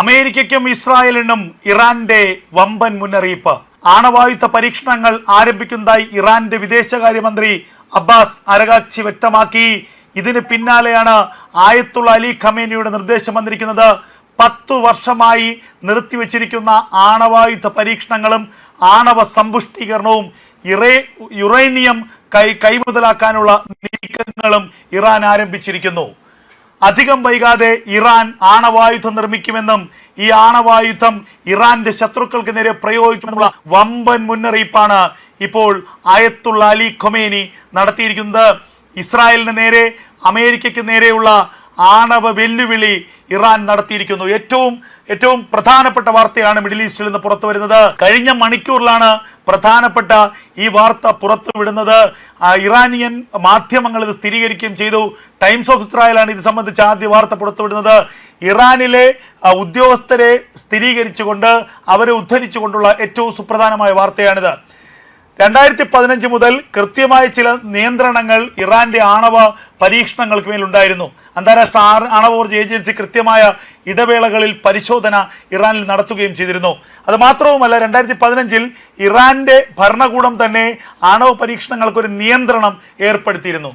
അമേരിക്കയ്ക്കും ഇസ്രായേലിനും ഇറാന്റെ വമ്പൻ മുന്നറിയിപ്പ്. ആണവായുധ പരീക്ഷണങ്ങൾ ആരംഭിക്കുന്നതായി ഇറാന്റെ വിദേശകാര്യമന്ത്രി അബ്ബാസ് അരകാക്ഷി വ്യക്തമാക്കി. ഇതിന് പിന്നാലെയാണ് ആയത്തുള്ള അലി ഖമേനിയുടെ നിർദ്ദേശം വന്നിരിക്കുന്നത്. പത്തു വർഷമായി നിർത്തിവെച്ചിരിക്കുന്ന ആണവായുധ പരീക്ഷണങ്ങളും ആണവ സമ്പുഷ്ടീകരണവും ഇറേ യുറേനിയം കൈ കൈമുതലാക്കാനുള്ള നീക്കങ്ങളും ഇറാൻ ആരംഭിച്ചിരിക്കുന്നു. അധികം വൈകാതെ ഇറാൻ ആണവായുധം നിർമ്മിക്കുമെന്നും ഈ ആണവായുധം ഇറാന്റെ ശത്രുക്കൾക്ക് നേരെ പ്രയോഗിക്കുമെന്നുള്ള വമ്പൻ മുന്നറിയിപ്പാണ് ഇപ്പോൾ ആയത്തുള്ള അലി ഖൊമേനി നടത്തിയിരിക്കുന്നത്. ഇസ്രായേലിന് നേരെ അമേരിക്കയ്ക്ക് നേരെയുള്ള ആണവ വെല്ലുവിളി ഇറാൻ നടത്തിയിരിക്കുന്നു. ഏറ്റവും ഏറ്റവും പ്രധാനപ്പെട്ട വാർത്തയാണ് മിഡിൽ ഈസ്റ്റിൽ നിന്ന് പുറത്തു വരുന്നത്. കഴിഞ്ഞ മണിക്കൂറിലാണ് പ്രധാനപ്പെട്ട ഈ വാർത്ത പുറത്തുവിടുന്നത് ഇറാനിയൻ മാധ്യമങ്ങൾ ഇത് സ്ഥിരീകരിക്കുകയും ചെയ്തു. ടൈംസ് ഓഫ് ഇസ്രായേലാണ് ഇത് സംബന്ധിച്ച് ആദ്യ വാർത്ത പുറത്തുവിടുന്നത് ഇറാനിലെ ഉദ്യോഗസ്ഥരെ സ്ഥിരീകരിച്ചുകൊണ്ട് അവരെ ഉദ്ധരിച്ചുകൊണ്ടുള്ള ഏറ്റവും സുപ്രധാനമായ വാർത്തയാണിത്. രണ്ടായിരത്തി പതിനഞ്ച് മുതൽ കൃത്യമായ ചില നിയന്ത്രണങ്ങൾ ഇറാന്റെ ആണവ പരീക്ഷണങ്ങൾക്ക് മേലുണ്ടായിരുന്നു. അന്താരാഷ്ട്ര ആണവോർജ ആണവോർജ ഏജൻസി കൃത്യമായ ഇടവേളകളിൽ പരിശോധന ഇറാനിൽ നടത്തുകയും ചെയ്തിരുന്നു. അത് മാത്രവുമല്ല രണ്ടായിരത്തി പതിനഞ്ചിൽ ഇറാന്റെ ഭരണകൂടം തന്നെ ആണവ പരീക്ഷണങ്ങൾക്ക് ഒരു നിയന്ത്രണം ഏർപ്പെടുത്തിയിരുന്നു.